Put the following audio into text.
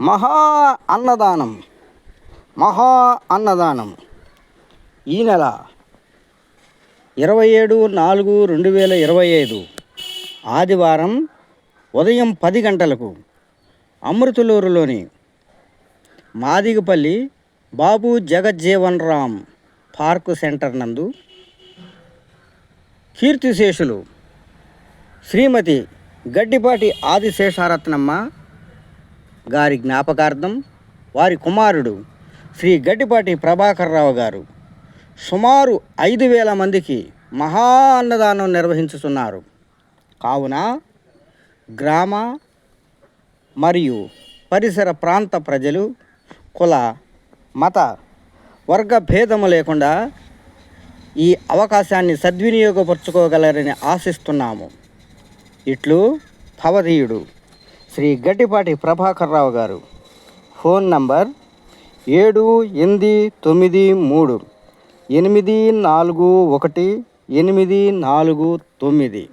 మహా అన్నదానం. మహా అన్నదానం. ఈ నెల ఇరవై ఏడు నాలుగు రెండు వేల ఇరవై ఐదు ఆదివారం ఉదయం పది గంటలకు అమృతలూరులోని మాదిగపల్లి బాబు జగజ్జీవన్ రామ్ పార్కు సెంటర్ నందు కీర్తిశేషులు శ్రీమతి గడ్డిపాటి ఆదిశేషారత్నమ్మ గారి జ్ఞాపకార్థం వారి కుమారుడు శ్రీ గడ్డిపాటి ప్రభాకర్రావు గారు సుమారు ఐదు వేల మందికి మహా అన్నదానం నిర్వహించుతున్నారు. కావున గ్రామ మరియు పరిసర ప్రాంత ప్రజలు కుల మత వర్గ భేదము లేకుండా ఈ అవకాశాన్ని సద్వినియోగపరచుకోగలరని ఆశిస్తున్నాము. ఇట్లు భవధీయుడు శ్రీ గడ్డిపాటి ప్రభాకర్రావు గారు. ఫోన్ నంబర్ ఏడు ఎనిమిది తొమ్మిది మూడు ఎనిమిది నాలుగు ఒకటి ఎనిమిది నాలుగు తొమ్మిది.